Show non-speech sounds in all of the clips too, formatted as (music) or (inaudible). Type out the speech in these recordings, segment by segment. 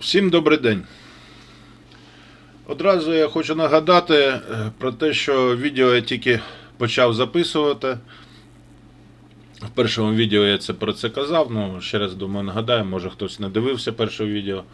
Всім добрий день. Одразу я хочу нагадати е, про те, що відео я тільки почав записувати. В першому відео я це про це казав, ну ще раз думаю, нагадаю, може хтось не дивився перше відео.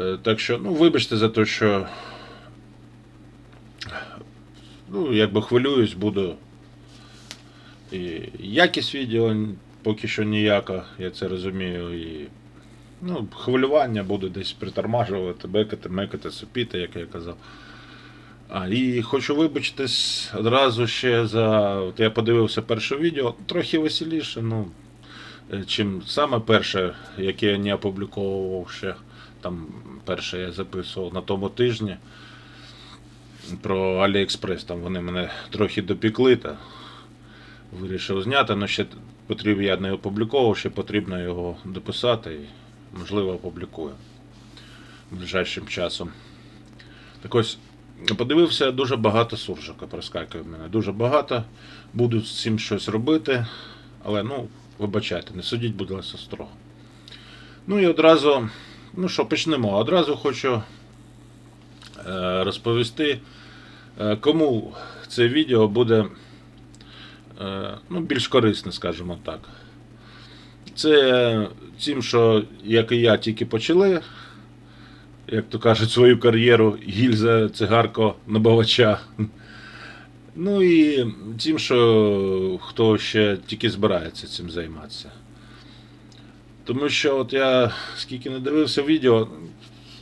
Е, Так що, ну, вибачте за те, що ну, якби хвилююсь, буду. І якість відео поки що ніяка, я це розумію. І Ну, хвилювання буде десь притормажувати, бекати, мекати, сопіти, як я казав. А, і хочу вибачитись одразу ще за. От я подивився перше відео, трохи веселіше, ну, е, чим саме перше, яке я не опубліковував ще. Там перше я записував на тому тижні про Аліекспрес. Там вони мене трохи допікли та вирішив зняти, але ще потрібно, я не опубліковував, ще потрібно його дописати можливо опублікую ближайшим часом. Так ось, подивився, дуже багато суржика проскакує в мене. Дуже багато. Буду з цим щось робити. Але ну, вибачайте, не судіть, будь ласка, строго. Ну і одразу, ну що, почнемо. Одразу хочу е, розповісти, е, кому це відео буде е, ну, більш корисне, скажімо так. Це тим, що, як і я, тільки почали, як то кажуть, свою кар'єру гільза цигарко набавача. Ну і тим, що хто ще тільки збирається цим займатися. Тому що от я скільки не дивився відео,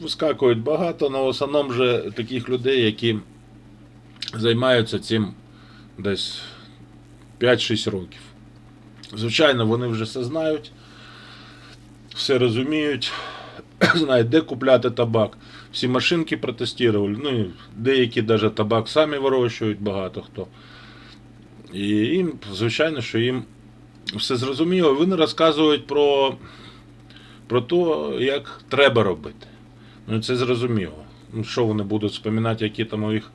вискакують багато, але в основному же таких людей, які займаються цим десь 5-6 років. Звичайно, вони вже все знають, все розуміють, (clears throat) знають, де купляти табак. Всі машинки протестували. Ну, і деякі навіть табак самі вирощують, багато хто. І їм, звичайно, що їм все зрозуміло. Вони розказують про, про те, як треба робити. Ну, це зрозуміло. Ну, що вони будуть споминати, які там їх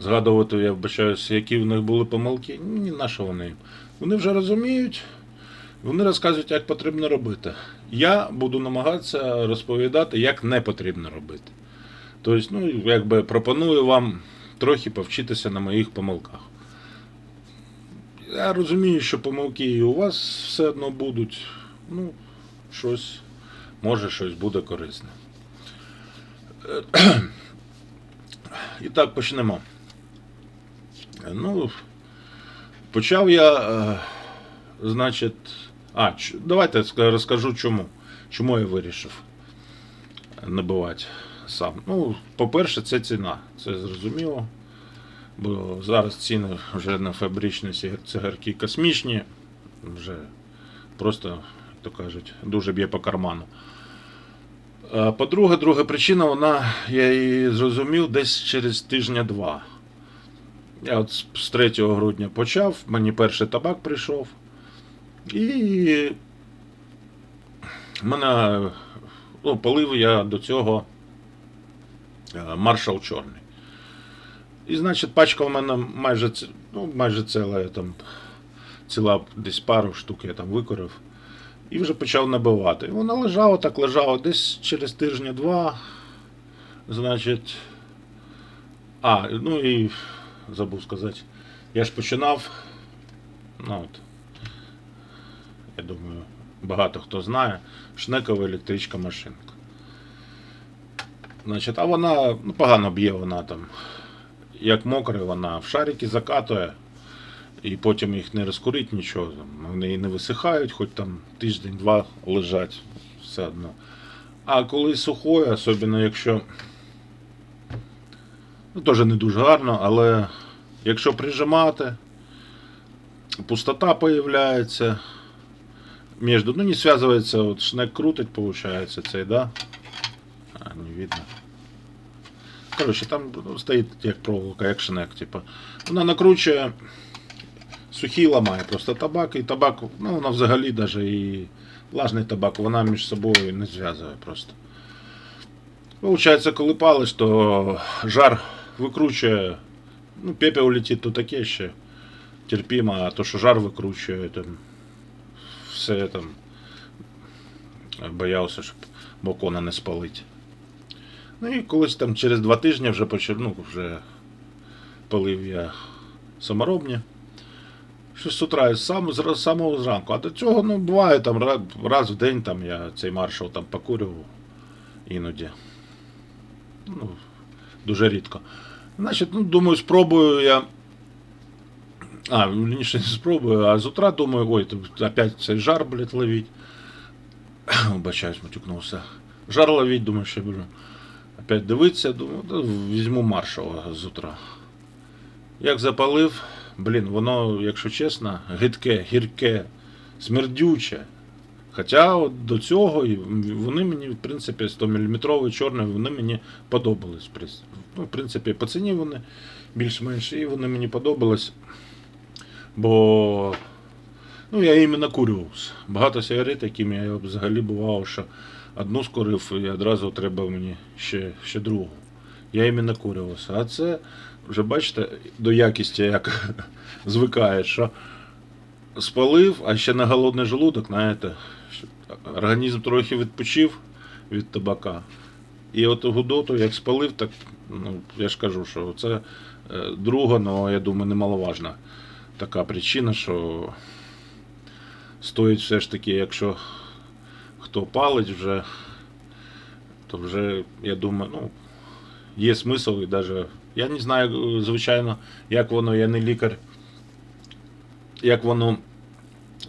згадувати, я вбачаюся, які в них були помилки. Ні, на що вони їм. Вони вже розуміють, вони розказують, як потрібно робити. Я буду намагатися розповідати, як не потрібно робити. Тобто, ну, якби пропоную вам трохи повчитися на моїх помилках. Я розумію, що помилки і у вас все одно будуть. Ну, щось, може, щось буде корисне. І так почнемо. Ну, почав я, е, значить. А, давайте розкажу чому. Чому я вирішив набивати сам. Ну, по-перше, це ціна. Це зрозуміло. Бо зараз ціни вже на фабричні цигарки космічні. Вже просто, як то кажуть, дуже б'є по карману. По-друге, друга причина, вона, я її зрозумів десь через тижня-два. Я от з 3 грудня почав, мені перший табак прийшов. І мене ну, полив я до цього е, маршал чорний. І, значить, пачка в мене майже, ну, майже ціла, я там, ціла десь пару штук я там викорив. І вже почав набивати. І вона лежала, так лежала десь через тижня-два. Значить. А, ну і забув сказати. Я ж починав. Ну от. Я думаю, багато хто знає. Шнекова електричка машинка. Значить, а вона ну, погано б'є вона там. Як мокре, вона в шарики закатує. І потім їх не розкурить нічого. там, Вони і не висихають, хоч там тиждень-два лежать все одно. А коли сухою, особливо якщо. Ну, теж не дуже гарно, але якщо прижимати, пустота появляється. Между, ну не связывается, вот шнек крутить, получается, цей, да? А, не видно. Короче, там ну, стоїть як проволока, як шнек, типа. Вона накручує, сухий ламає просто табак, і табак, ну вона взагалі даже і влажний табак, вона між собою не зв'язує просто. Получається, коли палиш, то жар викручує, ну, пепел летить, то таке ще терпимо, а то, що жар викручує, там все там боявся, щоб балкона не спалить. Ну і колись там через два тижні вже почав, ну, вже палив я саморобні. Щось з утра з сам, з з самого зранку. А до цього, ну, буває там раз, раз в день там я цей маршал там покурював іноді. Ну, дуже рідко. Значить, ну, думаю, спробую я. А, верніше не спробую, а з утра думаю, ой, опять цей жар, блядь, ловить. (coughs) Вибачаюсь, матюкнувся. Жар ловить, думаю, що буду. Опять дивитися, думаю, да, візьму маршала з утра. Як запалив, блін, воно, якщо чесно, гидке, гірке, смердюче. Хоча от до цього вони мені, в принципі, 100 мм чорні, вони мені подобались. Ну, в принципі, по ціні вони більш-менш, і вони мені подобались. Бо ну, я іми накурювався. Багато сигарет, якими я взагалі бував, що одну скурив і одразу треба мені ще, ще другу. Я іми накурювався. А це вже бачите, до якісті як (laughs) звикає, що спалив, а ще на голодний желудок, знаєте, організм трохи відпочив від табака. І от гудоту, як спалив, так ну, я ж кажу, що це е, друга, ну, я думаю, немаловажна така причина, що стоїть все ж таки, якщо хто палить вже, то вже, я думаю, ну, є смисл і навіть. Я не знаю, звичайно, як воно, я не лікар, як воно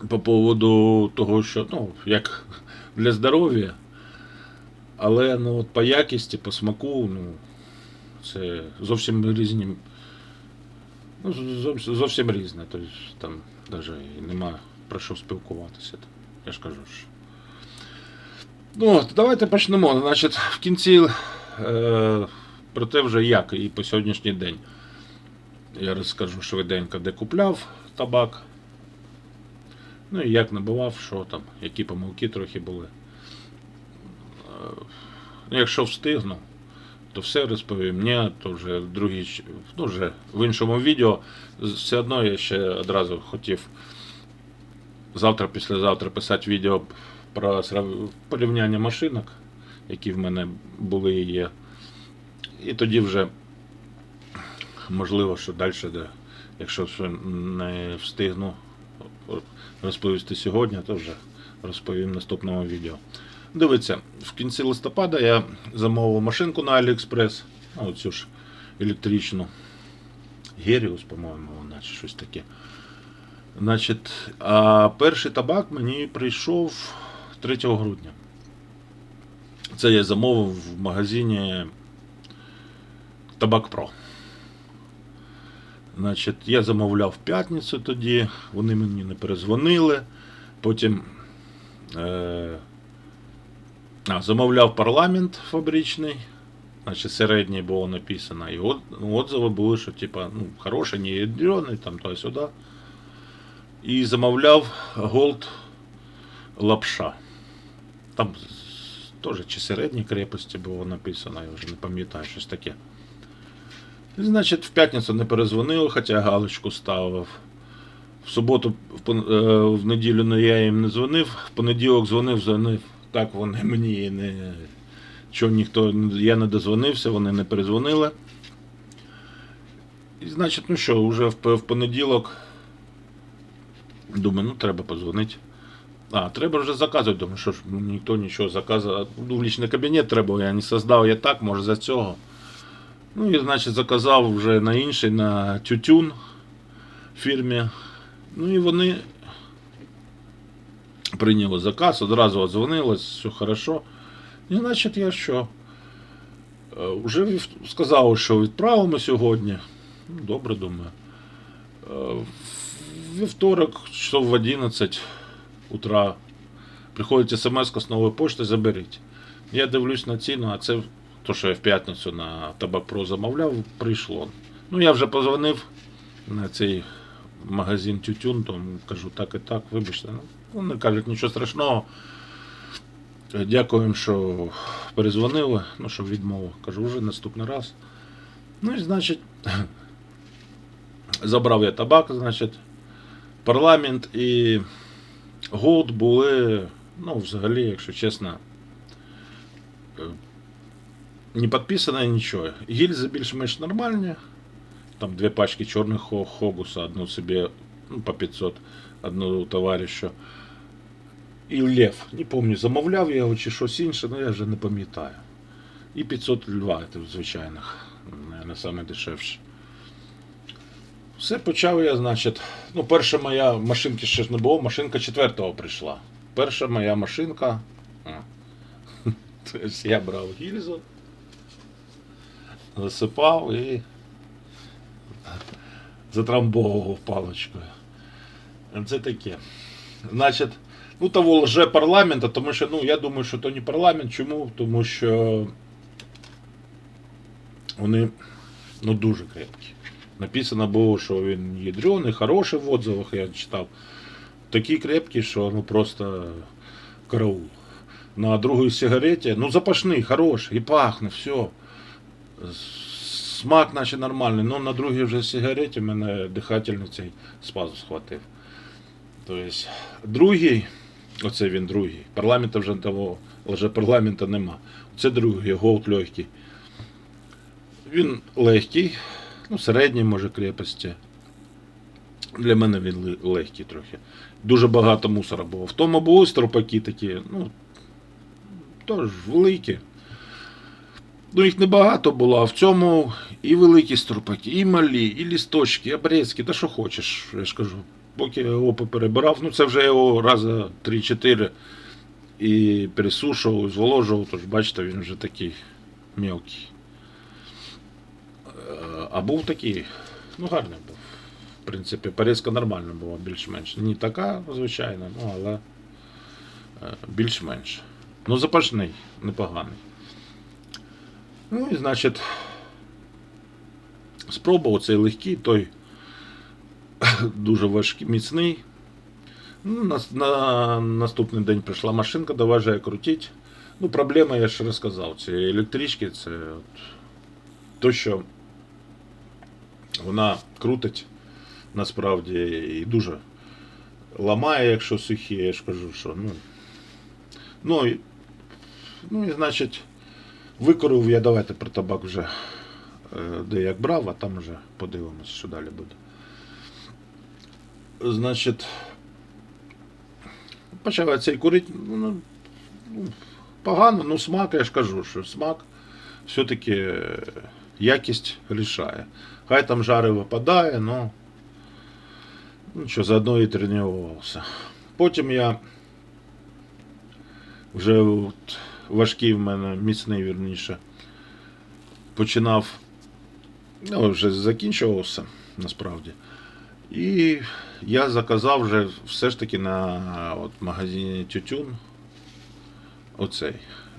по поводу того, що ну, як для здоров'я. Але ну, от по якісті, по смаку, ну, це зовсім різні. Ну, зовсім, різне. Тобто там навіть нема про що спілкуватися. Я ж кажу. Що... Ну, давайте почнемо. Значить, в кінці е, про те вже як і по сьогоднішній день. Я розкажу швиденько, де купляв табак. Ну і як набивав, що там, які помилки трохи були. Е, Ну, якщо встигну, то все розповім. Ні, то вже в ну, вже в іншому відео. Все одно я ще одразу хотів завтра, післязавтра писати відео про порівняння машинок, які в мене були і є. І тоді вже можливо, що далі, якщо ще не встигну розповісти сьогодні, то вже розповім в наступному відео. Дивіться, в кінці листопада я замовив машинку на AliExpress, ну, оцю ж електричну. Геріус, по-моєму, вона чи щось таке. Значить, а перший табак мені прийшов 3 грудня. Це я замовив в магазині Табак Про. Значить, я замовляв в п'ятницю тоді, вони мені не перезвонили. Потім е, а, замовляв парламент фабричний, значить середній було написано. І от, отзиви були, що типа, ну, хороший, не ядрений, там то сюди. І замовляв Gold лапша. Там теж чи середній крепості було написано, я вже не пам'ятаю щось таке. І, значить, в п'ятницю не перезвонили, хоча галочку ставив. В суботу, в, е, в неділю ну, я їм не дзвонив, в понеділок дзвонив, дзвонив. Так вони (laughs) мені не. Чого ніхто. Я не дозвонився, вони не перезвонили. І значить, ну що, вже в, понеділок. Думаю, ну треба подзвонити. А, треба вже заказувати. Думаю, що ж ну, ніхто нічого заказав. Ну, лічний кабінет треба, я не создав, я так, може за цього. Ну і значить заказав вже на інший, на тютюн фірмі. Ну і вони прийняли заказ, одразу дзвонилось, все хорошо. І значить я що? Е, вів- сказав, що відправимо сьогодні. Ну, добре, думаю. Е, Вівторок, часов в 11 утра, приходить смс з нової пошти, заберіть. Я дивлюсь на ціну, а це то, що я в п'ятницю на Табак Про замовляв, прийшло. Ну, я вже позвонив на цей магазин Тютюн, то кажу так і так, вибачте. Вони кажуть, нічого страшного. Е, Дякуємо, що перезвонили, ну, що відмову. Кажу, вже наступний раз. Ну і значить, (laughs) забрав я табак, значить, парламент і голд були, ну, взагалі, якщо чесно, не підписано нічого. Гільзи більш-менш нормальні. Там дві пачки чорних хогуса, одну собі ну, по 500, одну товаришу. І Лев, не пам'ятаю, замовляв я його чи щось інше, але я вже не пам'ятаю. І 500 льва, це наверное, саме дешевше. Все почав я, значить. Ну, перша моя машинки ще ж не було, машинка четвертого прийшла. Перша моя машинка. Тобто (laughs) я брав гільзу, засипав і затрамбовував паличкою. Це таке. Значить, ну того лже парламента, тому що ну, я думаю, що то не парламент. Чому? Тому що вони ну, дуже крепкі. Написано було, що він ядрений, хороший в отзывах, я читав. Такі крепкі, що ну просто караул. На другій сигареті, ну запашний, хороший, і пахне, все. Смак наче нормальний, але на другій вже сигареті мене дихательний цей спазм схватив. Тобто, другий, оце він другий, парламента вже того, вже парламента нема. Це другий, голд легкий. Він легкий, ну, середній, може, крепості. Для мене він легкий трохи. Дуже багато мусора було. В тому були стропаки такі, ну, теж великі. Ну, їх небагато було, а в цьому і великі стропаки, і малі, і лісточки, і обрезки, та що хочеш, я ж кажу. Поки я його перебирав, ну це вже його рази 3-4 і пересушував, і зволожував, тож бачите, він вже такий мелкий. Е, А був такий, ну гарний був. В принципі, порізка нормальна була, більш-менш. Не така, звичайно, ну але е, більш-менш. Ну, запашний, непоганий. Ну і значить, спробував цей легкий, той (coughs) дуже важкий, міцний. Ну, на, на наступний день прийшла машинка, давай же крутити. Ну, проблема, я ж розказав, цієї електрички, це от, то, що вона крутить насправді і дуже ламає, якщо сухі, я ж кажу, що ну. Ну і, ну і значить, викорив я, давайте про табак вже е, де як брав, а там вже подивимося, що далі буде. Значить, почав цей курити. Ну, ну, погано, ну смак, я ж кажу, що смак все-таки е, якість рішає. Хай там жари випадає, ну нічого, заодно і тренувався. Потім я вже от, важкий в мене, міцний вірніше, починав, ну, вже закінчувався насправді. І я заказав вже все ж таки на от, магазині Тютюн оцей.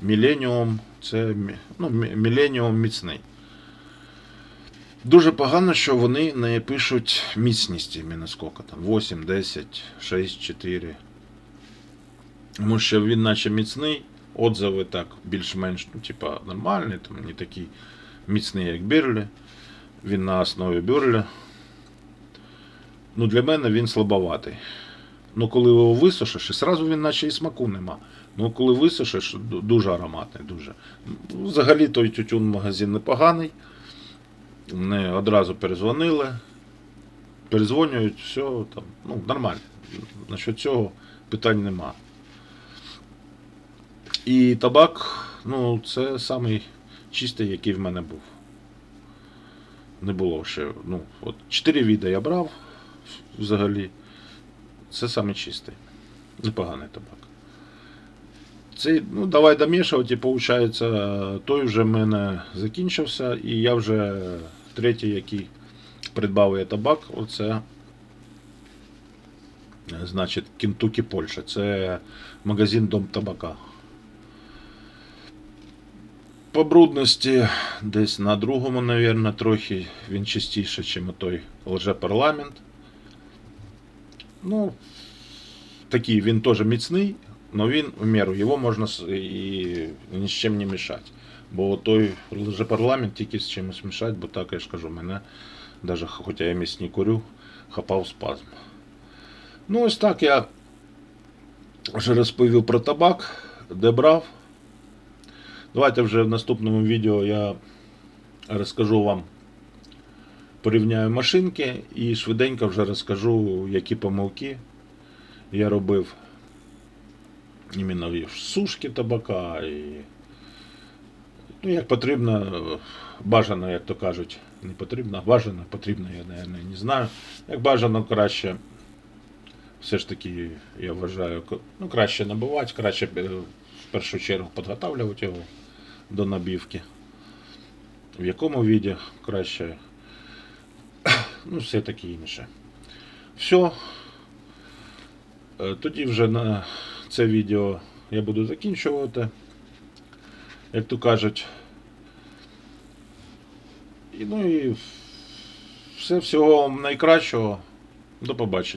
Millennium, це ну, мі- Millennium міцний. Дуже погано, що вони не пишуть міцність іменно скільки там. 8, 10, 6, 4. Тому що він наче міцний, отзиви так більш-менш, ну, типа, нормальні, там не такий міцний, як Бірлі. Він на основі Бірлі. Ну, для мене він слабоватий. Ну, коли його висушиш, і зразу він наче і смаку нема. Ну, коли висушиш, дуже ароматний, дуже. Ну, Взагалі той тютюн магазин непоганий. Вони одразу перезвонили. Перезвонюють, все там, ну, нормально. Насчет цього питань нема. І табак, ну, це самий чистий, який в мене був. Не було ще. Ну, от 4 віда я брав взагалі. Це саме чистий. Непоганий табак. Цей, ну, давай домішувати, і виходить, той вже в мене закінчився, і я вже третій, який придбав я табак, оце. Значить, Кентукі Польща. Це магазин Дом табака. По брудності десь на другому, мабуть, трохи він чистіше, ніж той лжепарламент. Ну, такий він теж міцний, але він в міру. Його можна і ні з чим не мішати. Бо той лжепарламент тільки з чимось мішати, бо так я ж кажу, мене, навіть хоча я місць не курю, хапав спазм. Ну, ось так я вже розповів про табак, де брав. Давайте вже в наступному відео я розкажу вам, порівняю машинки і швиденько вже розкажу, які помилки я робив іменно сушки табака і ну, як потрібно, бажано, як то кажуть, не потрібно, бажано, потрібно, я наверное, не знаю. Як бажано краще, все ж таки, я вважаю, ну, краще набивати, краще е, в першу чергу підготавлювати його до набівки. В якому віді краще, ну, все таке інше. Все. Тоді вже на це відео я буду закінчувати. Як то кажуть. І, ну і все всього найкращого. До побачення.